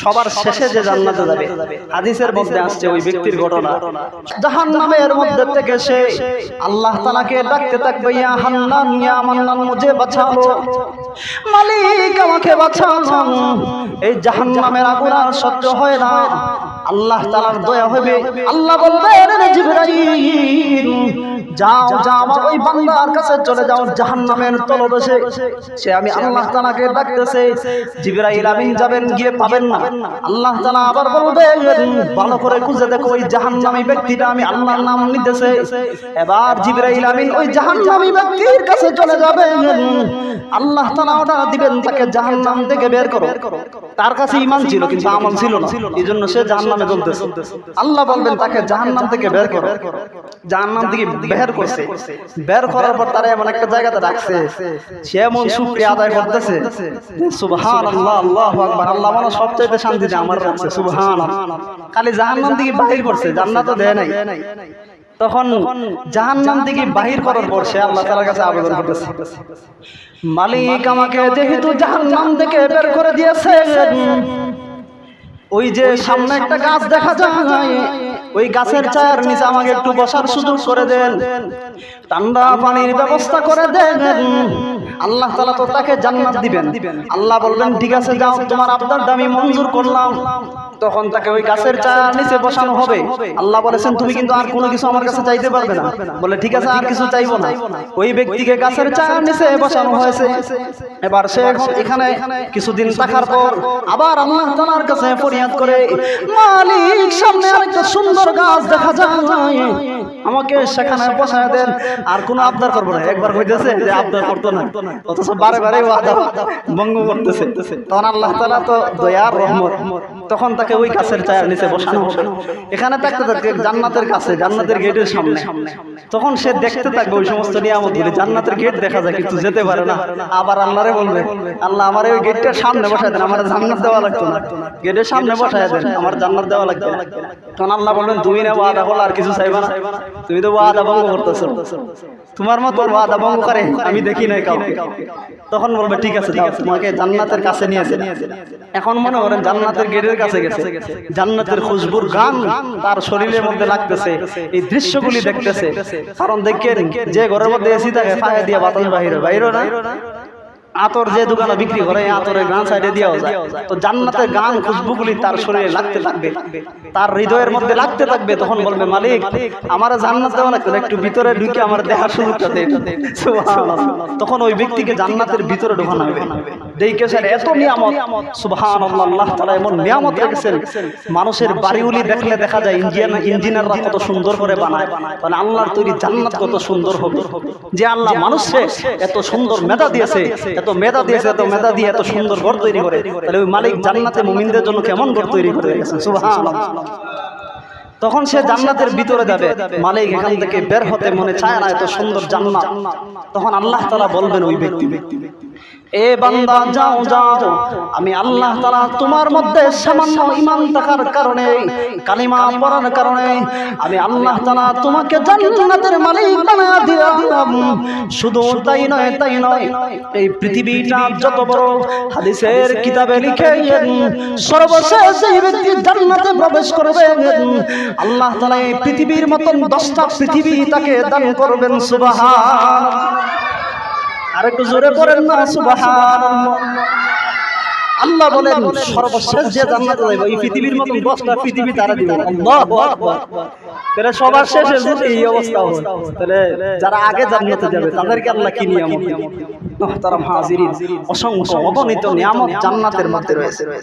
সবার শেষে যে জান্নাতে যাবে। হাদিসের মধ্যে আসছে ওই ব্যক্তির ঘটনা। জাহান্নামের মধ্যে থেকে সে আল্লাহ তাআলাকে ডাকতে থাকবে ইয়া হান্নান ইয়া মান্নান মুঝে বাঁচাও। মালিক আমাকে বাঁচাও। এই জাহান্নামের আগুন আর সহ্য হয় না। আল্লাহ তাআলার দয়া হবে। আল্লাহ বলবেন জিবরাইল যাও যাও আমার ওই বান্দার কাছে চলে যাও জাহান্নামের তলদেশে। সে আমি আল্লাহ তাআলাকে ডাকতেছে জিবরাইল আমিন যাবেন গিয়ে পাবেন না। আল্লাহ তাআলা আবার বলবেন ভালো করে খুঁজে দেখো ওই জাহান্নামী ব্যক্তিটা আমি আল্লাহর নাম নিতেছে। এবার জিবরাইল আমিন ওই জাহান্নামী ব্যক্তির কাছে চলে যাবেন। আল্লাহ তাআলা অর্ডার দিবেন তাকে জাহান্নাম থেকে বের করো। তার কাছে ঈমান ছিল কিন্তু আমল ছিল না। এই জন্য সে জাহান্নামে জ্বলতেছে। আল্লাহ বলবেন তাকে জাহান্নাম থেকে বের করো। জাহান্নাম থেকে বের করছে। বের করার পর তারা এমন একটা জায়গাতে রাখছে। সে এমন শুকরিয়া আদায় করতেছে সুবহান আল্লাহ আল্লাহ আকবার আল্লাহ মানে সবচাইতে শান্তি দেয় আমার রাখছে সুবহান খালি জাহান্নাম থেকে বাহির করছে জান্নাত দেয় নাই। তখন জাহান্নাম থেকে বাহির করার পর সে আল্লাহ তাআলার কাছে আবেদন করতেছে। মালিক আমাকে যেহেতু জাহান্নাম থেকে বের করে দিয়েছে ওই যে সামনে একটা গাছ দেখা যায় ওই গাছের চায়ের নিচে আমাকে একটু বসার সুযোগ করে দেন। ঠান্ডা পানির ব্যবস্থা করে দেন। আল্লাহ তালা তো তাকে জান্নাত দিবেন। আল্লাহ বলবেন ঠিক আছে যাও তোমার আবদারটা দামি মঞ্জুর করলাম। তখন তাকে ওই গাছের চায়ের নিচে বসানো হবে। আল্লাহ বলেছেন, তুমি কিন্তু আর কোনো কিছু আমার কাছে চাইতে পারবে না। বলে, ঠিক আছে, আর কিছু চাইব না। ওই ব্যক্তিকে গাছের চায়ের নিচে বসানো হয়েছে। এবার সে এখানে কিছুদিন থাকার পর আবার আল্লাহ তালার কাছে ফরিয়াদ করে, মালিক, সামনে আরেকটা সুন্দর গাছ দেখা যায়। আমাকে সেখানে বসায় দেন। আর কোনো আবদার করব না। একবার হইতেছে যে, আবদার করতো না। অথচ বারে বারে ভঙ্গ করতেছে। তখন আল্লাহ তালা তো দয়ার রহমত। তখন তাকে ওই গাছের চায়ের নিচে বসানো হবে। এখানে থাকতে থাকতে জান্নাতের কাছে, জান্নাতের গেটের সামনে। তখন সে দেখতে থাকবে ওই সমস্ত নিয়ামত গুলি। জান্নাতের গেট দেখা যায়, কিন্তু যেতে পারে না। আবার আল্লাহরে বলবে, আল্লাহ আমার ওই গেটটার সামনে বসায় দেন, আমার জান্নাত দেওয়া লাগতো না। গেটের সামনে বসায় দেন, আমার জান্নাত দেওয়া লাগতো না। তখন আল্লাহ বলবেন তুমি না ওয়াদা বলো আর কিছু চাইবা না। তুমি তো ওয়াদা ভঙ্গ করতেছো। তোমার মতো ওয়াদা ভঙ্গ করে আমি দেখি নাই কাউকে। তখন বলবে, ঠিক আছে তোমাকে জান্নাতের কাছে নিয়ে আসে। এখন মনে করেন জান্নাতের গেটের কাছে গেছে। জান্নাতের খুশবুর গান তার শরীরের মধ্যে লাগতেছে। এই দৃশ্যগুলি দেখতেছে। কারণ দেখেন যে ঘরের মধ্যে এসি থাকে ফাঁকে দিয়ে বাতাস বাহির বাইরে না? আতর যে দোকানে বিক্রি করে আতরের গান সাইডে দেওয়া যায়। তো জান্নাতের গান, খুশবুগুলি তার শরীরে লাগতে থাকবে তার হৃদয়ের মধ্যে লাগতে থাকবে তখন বলবে, মালিক, আমার জান্নাত দেওয়া লাগতো একটু ভিতরে ঢুকে আমার দেখার সুযোগটা দে। তখন ওই ব্যক্তিকে জান্নাতের ভিতরে ঢোকানো হবে। দেখে স্যার, এত নিয়ামত। সুবহানাল্লাহ, আল্লাহ তাআলা এমন নিয়ামত রেখেছেন। মানুষের বাড়িগুলি দেখলে দেখা যায় ইঞ্জিনিয়ার ইঞ্জিনিয়াররা কত সুন্দর করে বানায়। তাহলে আল্লাহর তৈরি জান্নাত কত সুন্দর হবে। যে আল্লাহ মানুষকে এত সুন্দর মেধা দিয়েছে এত মেধা দিয়েছে এত মেধা দিয়ে এত সুন্দর ঘর তৈরি করে, তাহলে ওই মালিক জান্নাতে মুমিনদের জন্য কেমন ঘর তৈরি করে রেখেছেন সুবহানাল্লাহ। তখন সে জান্নাতের ভিতরে যাবে, মালিক এখান থেকে বের হতে মনে চায় না, এত সুন্দর জান্নাত। তখন আল্লাহ তাআলা বলবেন ওই ব্যক্তি ব্যক্তি। এ বান্দা যাও যাও। আমি আল্লাহ তাআলা তোমার মধ্যে সামান্য ঈমান থাকার কারণে কালিমা পড়ার কারণে আমি আল্লাহ তাআলা তোমাকে জান্নাতের মালিক বানায়া দিলাম। শুধু তাই নয় তাই নয়। এই পৃথিবীটা যত বড় হাদিসের কিতাবে লিখে সর্বশেষ যেই ব্যক্তি জান্নাতে প্রবেশ করবে আল্লাহ তাআলা এই পৃথিবীর মতন দশটা পৃথিবী তাকে দান করবেন জোরে পড়েন না আল্লাহ বলেন সর্বশেষ যে জান্নাতে যাইব এই পৃথিবীর মতন দশটা পৃথিবী তারা দিবে। আল্লাহু আকবার। তাহলে সবার শেষে যদি এই অবস্থা হয় তাহলে যারা আগে জান্নাতে যাবে তাদেরকে আল্লাহ কি নিয়ামত হাজিরিন অসংখ্য অগণিত নিয়ামত জান্নাতের মধ্যে রয়েছে।